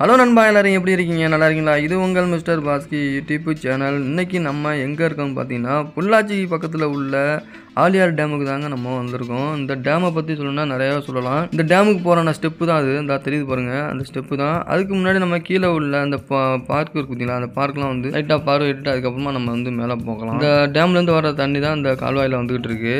Hello நண்பா எல்லோரும் எப்படி இருக்கீங்க? நல்லா இருக்கீங்களா? இது உங்கள் மிஸ்டர் பாஸ்கி யூடியூப் சேனல். இன்றைக்கி நம்ம எங்கே இருக்கோம்னு பார்த்தீங்கன்னா பொள்ளாச்சி பக்கத்தில் உள்ள ஆலியார் டேமுக்கு தாங்க நம்ம வந்திருக்கோம். இந்த டேமை பற்றி சொல்லணும்னா நிறையா சொல்லலாம். இந்த டேமுக்கு போகிற ஸ்டெப்பு தான் அது. இந்த தெரியுது பாருங்கள் அந்த ஸ்டெப்பு தான். அதுக்கு முன்னாடி நம்ம கீழே உள்ள அந்த பார்க் இருக்கு பார்த்தீங்களா? அந்த பார்க்லாம் வந்து லைட்டாக பார்வையிட்டு அதுக்கப்புறமா நம்ம வந்து மேலே போகலாம். இந்த டேம்லேருந்து வர தண்ணி தான் இந்த கால்வாயில் வந்துக்கிட்டு இருக்குது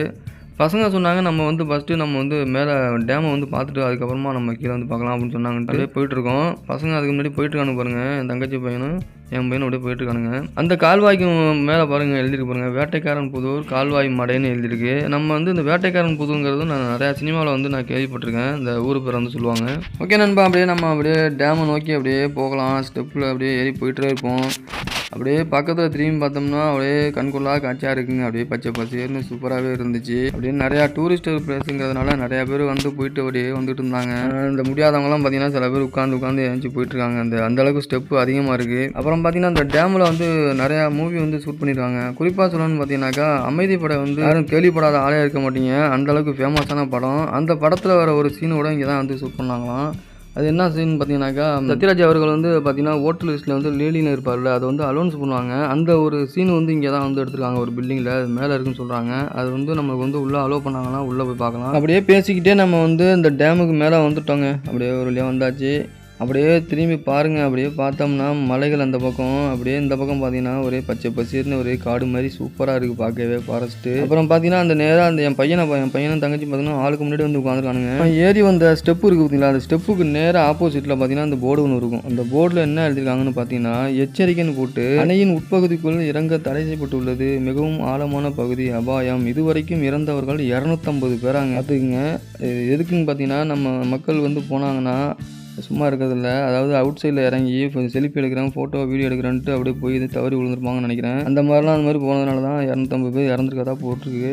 பசங்க சொன்னாங்க நம்ம வந்து ஃபஸ்ட்டு நம்ம வந்து மேலே டேமை வந்து பார்த்துட்டு அதுக்கப்புறமா நம்ம கீழே வந்து பார்க்கலாம் அப்படின்னு சொன்னாங்க அப்படியே போயிட்டுருக்கோம். பசங்க அதுக்கு முன்னாடி போயிட்டுருக்கானு பாருங்கள் என் தங்கச்சி பையனும். என் பையன் அப்படியே போயிட்டுருக்கானுங்க. அந்த கால்வாய்க்கு மேலே பாருங்கள் எழுதிருக்கு பாருங்கள் வேட்டைக்காரன் புதூர் கால்வாய் மடைன்னு எழுதிருக்கு நம்ம வந்து இந்த வேட்டைக்காரன் புதுங்கிறது நான் நிறையா சினிமாவில் வந்து நான் கேள்விப்பட்டிருக்கேன். இந்த ஊர் பேர் வந்து சொல்லுவாங்க. ஓகே நண்பா அப்படியே நம்ம அப்படியே டேமை நோக்கி அப்படியே போகலாம். ஸ்டெப்பில் அப்படியே ஏறி போயிட்டே இருப்போம். அப்படியே பக்கத்தில் திரும்பி பார்த்தோம்னா அப்படியே கண்கொள்ளா காட்சியாக இருக்குங்க. அப்படியே பச்சை பசேர்னு சூப்பராகவே இருந்துச்சு. அப்படியே நிறையா டூரிஸ்ட் பிளேஸுங்கிறதுனால நிறையா பேர் வந்து போயிட்டு அப்படியே வந்துட்டு இருந்தாங்க. இந்த முடியாதவங்களாம் பார்த்தீங்கன்னா சில பேர் உட்காந்து உட்காந்து எழுந்துச்சு போயிட்டுருக்காங்க. அந்த அந்தளவுக்கு ஸ்டெப்பு அதிகமாக இருக்குது அப்புறம் பார்த்தீங்கன்னா அந்த டேமில் வந்து நிறையா மூவி வந்து ஷூட் பண்ணியிருக்காங்க குறிப்பாக சொல்லணும்னு பார்த்தீங்கன்னாக்கா அமைதி படம் வந்து யாரும் கேள்விப்படாத ஆளே இருக்க மாட்டீங்க. அந்தளவுக்கு ஃபேமஸான படம். அந்த படத்தில் வர ஒரு சீனோட இங்கே தான் வந்து ஷூட் பண்ணாங்களாம். அது என்ன சீன் பார்த்தீங்கன்னாக்கா சத்யராஜ் அவர்கள் வந்து பார்த்தீங்கன்னா ஹோட்டல் லிஸ்ட்டில் வந்து லேலின்னு இருப்பார்ல அதை வந்து அலோன்ஸ் பண்ணுவாங்க. அந்த ஒரு சீன் வந்து இங்கே தான் வந்து எடுத்துருக்காங்க ஒரு பில்டிங்கில் அது மேலே இருக்குன்னு சொல்கிறாங்க அது வந்து நமக்கு வந்து உள்ளே அலோவ் பண்ணாங்கன்னா உள்ளே போய் பார்க்கலாம். அப்படியே பேசிக்கிட்டே நம்ம வந்து இந்த டேமுக்கு மேலே வந்துட்டோங்க. அப்படியே ஒரு வழியாக வந்தாச்சு. அப்படியே திரும்பி பாருங்கள் அப்படியே பார்த்தோம்னா மலைகள் அந்த பக்கம். அப்படியே இந்த பக்கம் பார்த்தீங்கன்னா ஒரே பச்சை பசீர்னு ஒரே காடு மாதிரி சூப்பராக இருக்குது பார்க்கவே ஃபாரஸ்ட்டு அப்புறம் பார்த்தீங்கன்னா அந்த நேராக அந்த என் பையனை என் பையனும் தங்கச்சி பார்த்தீங்கன்னா ஆளுக்கு முன்னாடி வந்து உட்காந்துருக்கானுங்க. ஏறி வந்த ஸ்டெப்பு இருக்குது பார்த்தீங்களா? அந்த ஸ்டெப்புக்கு நேராக ஆப்போசிட்டில் பார்த்தீங்கன்னா அந்த போர்டு ஒன்று இருக்கும். அந்த போர்டில் என்ன எழுதிருக்காங்கன்னு பார்த்தீங்கன்னா எச்சரிக்கைன்னு போட்டு அணையின் உட்பகுதிக்குள் இறங்க தடை செய்யப்பட்டுள்ளது. மிகவும் ஆழமான பகுதி அபாயம். இதுவரைக்கும் இறந்தவர்கள் இரநூத்தம்பது பேராங்க. பார்த்துக்குங்க எதுக்குன்னு பார்த்தீங்கன்னா நம்ம மக்கள் வந்து போனாங்கன்னா சும்மா இருக்கிறதில்ல. அதாவது அவுட் சைடில் இறங்கி இப்போ செல்ஃபி எடுக்கிறேன் ஃபோட்டோ வீடியோ எடுக்கிறேன்ட்டு அப்படியே போய் இது தவறி விழுந்துருப்பாங்கன்னு நினைக்கிறேன். அந்த மாதிரிலாம் அந்த மாதிரி போனதுனால தான் இரநூத்தம்பது பேர் இறந்துருக்கதா போட்டிருக்கு.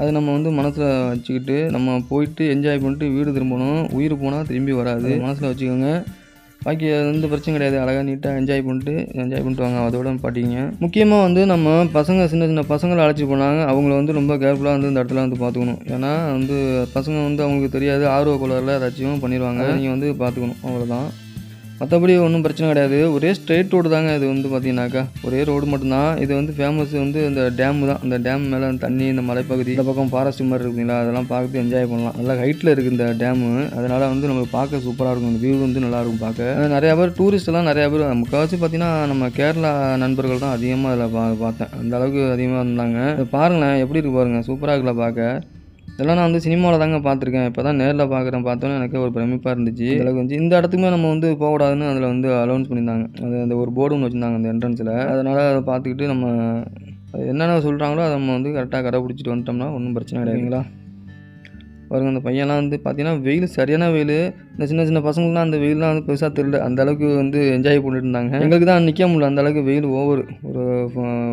அது நம்ம வந்து மனசில் வச்சுக்கிட்டு நம்ம போயிட்டு என்ஜாய் பண்ணிட்டு வீடு திரும்பணும். உயிர் போனால் திரும்பி வராது. மனசில் வச்சுக்கோங்க. பாக்கி அது எந்த பிரச்சனை கிடையாது. அழகாக நீட்டாக என்ஜாய் பண்ணிட்டு என்ஜாய் பண்ணிட்டு வாங்க. அதோட பாட்டிங்க. முக்கியமாக வந்து நம்ம பசங்க சின்ன சின்ன பசங்களை அழைச்சி போனாங்க. அவங்கள வந்து ரொம்ப கேர்ஃபுல்லாக வந்து இந்த இடத்துல வந்து பார்த்துக்கணும். ஏன்னா வந்து பசங்க வந்து அவங்களுக்கு தெரியாது. ஆர்வ குளரில் ஏதாச்சும் பண்ணிடுவாங்க. நீங்கள் வந்து பார்த்துக்கணும். அவ்வளோதான் மற்றபடி ஒன்றும் பிரச்சனை கிடையாது. ஒரே ஸ்ட்ரெயிட் ரோடு தாங்க இது வந்து பார்த்தீங்கன்னாக்கா ஒரே ரோடு மட்டும்தான். இது வந்து ஃபேமஸ் வந்து இந்த டேம் தான். அந்த டேம் மேலே தண்ணி இந்த மலைப்பகுதி இந்த பக்கம் ஃபாரஸ்ட் மாதிரி இருக்குங்களா அதெல்லாம் பார்த்து என்ஜாய் பண்ணலாம். நல்லா ஹைட்டில் இருக்குது இந்த டேமு அதனால் வந்து நம்ம பார்க்க சூப்பராக இருக்கும். இந்த வியூ வந்து நல்லா இருக்கும் பார்க்க. நிறையா பேர் டூரிஸ்ட்லாம் நிறையா பேர் முக்கால்வாசி பார்த்தீங்கன்னா நம்ம கேரளா நண்பர்கள் தான் அதிகமாக அதில் பா பார்த்தேன். அந்த அளவுக்கு அதிகமாக இருந்தாங்க. பாருங்களேன் எப்படி இருக்கு பாருங்கள் சூப்பராக இருக்குல்ல பார்க்க. இதெல்லாம் நான் வந்து சினிமாவில் தாங்க பார்த்துருக்கேன். இப்போ தான் நேரில் பார்க்குறேன். பார்த்தோன்னே எனக்கு ஒரு பிரமிப்பாக இருந்துச்சு. அளவுக்கு வந்து இந்த இடத்துக்குமே நம்ம வந்து போகக்கூடாதுன்னு அதில் வந்து அலௌன்ஸ் பண்ணியிருந்தாங்க. அது அந்த ஒரு போர்டு ஒன்று வச்சுருந்தாங்க அந்த என்ட்ரன்ஸில் அதனால் அதை பார்த்துக்கிட்டு நம்ம என்னென்ன சொல்கிறாங்களோ அதை நம்ம வந்து கரெக்டாக கடைப்பிடிச்சிட்டு வந்துட்டோம்னா ஒன்றும் பிரச்சனை கிடையாதுங்களா? பாருங்கள் அந்த பையன்லாம் வந்து பார்த்தீங்கன்னா வெயில் சரியான வெயில். இந்த சின்ன சின்ன பசங்களாம் அந்த வெயிலெலாம் வந்து பெருசாக தெரியல. அந்த அளவுக்கு வந்து என்ஜாய் பண்ணிட்டு இருந்தாங்க எங்களுக்கு தான் நிற்க முடியல. அந்த அளவுக்கு வெயில் ஓவர் ஒரு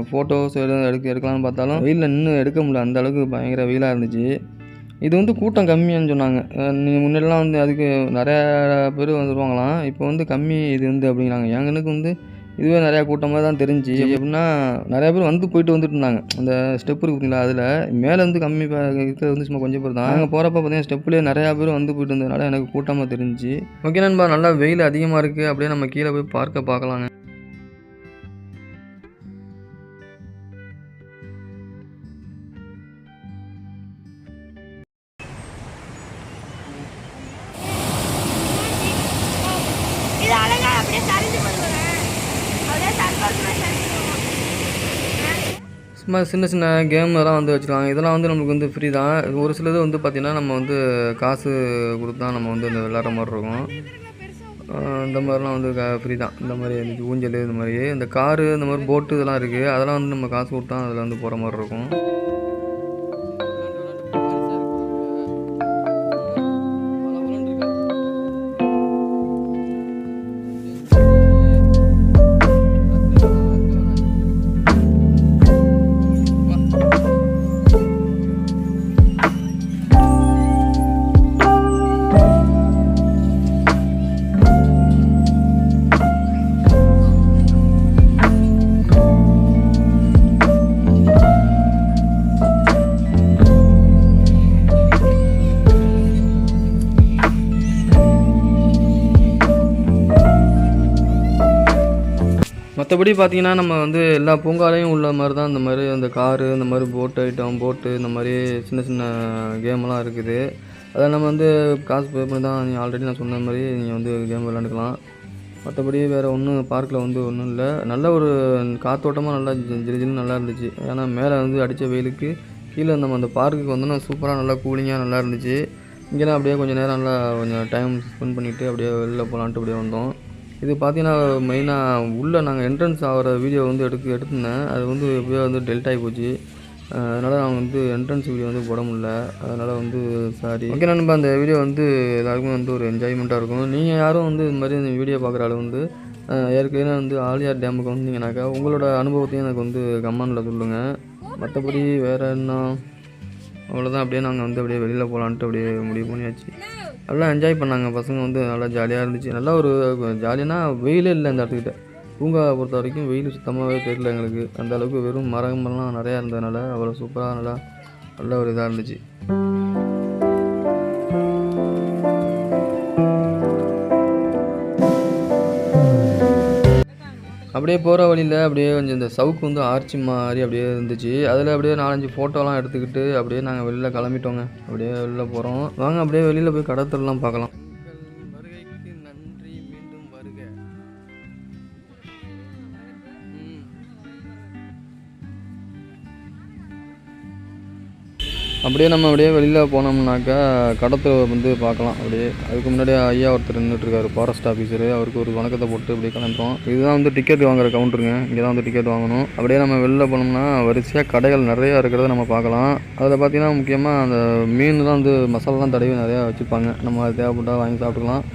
ஃபோட்டோஸ் எடுக்க எடுக்கலாம்னு பார்த்தாலும் வெயிலில் நின்று எடுக்க முடியல. அந்த அளவுக்கு பயங்கர வெயிலாக இருந்துச்சு. இது வந்து கூட்டம் கம்மியான்னு சொன்னாங்க. நீங்கள் முன்னாடிலாம் வந்து அதுக்கு நிறையா பேர் வந்துருவாங்களாம். இப்போ வந்து கம்மி இது வந்து அப்படிங்கிறாங்க. எங்களுக்கு வந்து இதுவே நிறையா கூட்டமாக தான் தெரிஞ்சு எப்படின்னா நிறையா பேர் வந்து போயிட்டு வந்துட்டு இருந்தாங்க. அந்த ஸ்டெப் இருக்கு பார்த்தீங்களா அதில். மேலே வந்து கம்மி இருக்கிறது வந்து சும்மா கொஞ்சம் பேர் தான். நாங்கள் போகிறப்ப பார்த்தீங்கன்னா ஸ்டெப்லேயே நிறையா பேர் வந்து போயிட்டு இருந்ததுனால எனக்கு கூட்டமாக தெரிஞ்சு. ஓகே நண்பா நல்லா வெயில் அதிகமாக இருக்குது அப்படியே நம்ம கீழே போய் பார்க்க பார்க்கலாங்க. அழகா அப்படியே சரிஞ்சு சும்மா சின்ன சின்ன கேம் எல்லாம் வந்து வச்சுருக்காங்க. இதெல்லாம் வந்து நம்மளுக்கு வந்து ஃப்ரீ தான். ஒரு சிலது வந்து பார்த்திங்கன்னா நம்ம வந்து காசு கொடுத்தா நம்ம வந்து இந்த விளாட்ற மாதிரி இருக்கும். இந்த மாதிரிலாம் வந்து ஃப்ரீ தான். இந்த மாதிரி ஊஞ்சல் இந்த மாதிரி இந்த காரு இந்த மாதிரி போட்டு இதெல்லாம் இருக்குது அதெல்லாம் வந்து நம்ம காசு கொடுத்தா அதில் வந்து போகிற மாதிரி இருக்கும். மற்றபடி பார்த்தீங்கன்னா நம்ம வந்து எல்லா பூங்காலையும் உள்ள மாதிரி தான் இந்த மாதிரி அந்த காரு இந்த மாதிரி போட் ஐட்டம் போட்டு இந்த மாதிரி சின்ன சின்ன கேம்லாம் இருக்குது. அதை நம்ம வந்து காசு பே பண்ணி தான் நீங்கள் ஆல்ரெடி நான் சொன்ன மாதிரி நீங்கள் வந்து கேம் விளாண்டுக்கலாம் மற்றபடி வேறு ஒன்றும் பார்க்கில் வந்து ஒன்றும் இல்லை. நல்ல ஒரு காத்தோட்டமாக நல்லா ஜி- நல்லா இருந்துச்சு. ஏன்னா மேலே வந்து அடித்த வெயிலுக்கு கீழே நம்ம அந்த பார்க்குக்கு வந்தோன்னா சூப்பராக நல்லா கூலிங்காக நல்லா இருந்துச்சு. இங்கெல்லாம் அப்படியே கொஞ்சம் நேரம் நல்லா கொஞ்சம் டைம் ஸ்பெண்ட் பண்ணிவிட்டு அப்படியே வெளில போகலான்ட்டு அப்படியே வந்தோம். இது பார்த்தீங்கன்னா மெயினாக உள்ளே நாங்கள் என்ட்ரன்ஸ் ஆகிற வீடியோ வந்து எடுக்க எடுத்திருந்தேன். அது வந்து எப்படியோ வந்து டெல்ட் ஆகி போச்சு. அதனால் நான் வந்து என்ட்ரன்ஸ் வீடியோ வந்து போட முடில அதனால் வந்து சாரி ஓகே நண்பா அந்த வீடியோ வந்து எல்லாருக்குமே வந்து ஒரு என்ஜாய்மெண்ட்டாக இருக்கும். நீங்கள் யாரும் வந்து இது மாதிரி இந்த வீடியோ பார்க்குற ஆள் வந்து ஏற்கனவே வந்து ஆலியார் டேமுக்கு வந்தீங்கன்னாக்கா உங்களோட அனுபவத்தையும் எனக்கு வந்து கமெண்டில் சொல்லுங்கள் மற்றபடி வேறு என்ன? அவ்வளோதான் அப்படியே நாங்கள் வந்து அப்படியே வெளியில் போகலான்ட்டு அப்படியே முடிவு பண்ணியாச்சு. நல்லா என்ஜாய் பண்ணாங்க. பசங்க வந்து நல்லா ஜாலியாக இருந்துச்சு. நல்லா ஒரு ஜாலியானா வெயிலே இல்லை அந்த இடத்துக்கிட்ட. பூங்காவை பொறுத்த வரைக்கும் வெயில் சுத்தமாகவே தெரியல எங்களுக்கு. அந்த அளவுக்கு வெறும் மரங்கள்லாம் நிறையா இருந்ததுனால அவ்வளோ சூப்பராக நல்லா நல்ல ஒரு இதாக இருந்துச்சு. அப்படியே போகிற வழியில் அப்படியே கொஞ்சம் இந்த சவுக்கு வந்து ஆர்ச்சி மாதிரி அப்படியே இருந்துச்சு. அதில் அப்படியே நாலஞ்சு ஃபோட்டோலாம் எடுத்துக்கிட்டு அப்படியே நாங்கள் வெளியில் கிளம்பிட்டோங்க. அப்படியே வெளில போகிறோம் வாங்க அப்படியே வெளியில் போய் கடத்தலாம் பார்க்கலாம். அப்படியே நம்ம அப்படியே வெளியில் போனோம்னாக்கா கடத்தை வந்து பார்க்கலாம். அப்படியே அதுக்கு முன்னாடி ஐயா ஒருத்தர் நின்றுட்டுருக்காரு ஃபாரஸ்ட் ஆஃபீஸரு அவருக்கு ஒரு வணக்கத்தை போட்டு அப்படியே கிளம்பிட்டோம். இதுதான் வந்து டிக்கெட் வாங்குற கவுண்டருங்க இங்கே தான் வந்து டிக்கெட் வாங்கணும். அப்படியே நம்ம வெளில போனோம்னா வரிசையாக கடைகள் நிறையா இருக்கிறத நம்ம பார்க்கலாம். அதில் பார்த்தீங்கன்னா முக்கியமாக அந்த மீன் தான் வந்து மசாலாலாம் தடவி நிறையா வச்சுருப்பாங்க நம்ம அது தேவைப்பட்டால் வாங்கி சாப்பிட்டுக்கலாம்.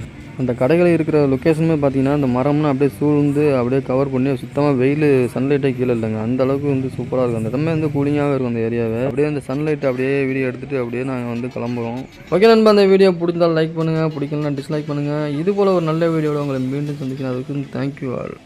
அந்த கடைகள் இருக்கிற லொக்கேஷனுமே பார்த்தீங்கன்னா அந்த மரம்னு அப்படியே சூழ்ந்து அப்படியே கவர் பண்ணி சுத்தமாக வெயில் சன்லைட்டே கீழே இல்லைங்க. அந்த அளவுக்கு வந்து சூப்பராக இருக்கும். அந்த இடமே வந்து கூலிங்காகவே இருக்கும் அந்த ஏரியாவை அப்படியே அந்த சன்லைட் அப்படியே வீடியோ எடுத்துகிட்டு அப்படியே நாங்கள் வந்து கிளம்புறோம். ஓகே நண்பா அந்த வீடியோ பிடிச்சால் லைக் பண்ணுங்கள் பிடிக்கலன்னா டிஸ்லைக் பண்ணுங்கள் இது போல் ஒரு நல்ல வீடியோவில் உங்களை மீண்டும் சந்திக்கிறேன். அதுக்கு தேங்க்யூ ஆல்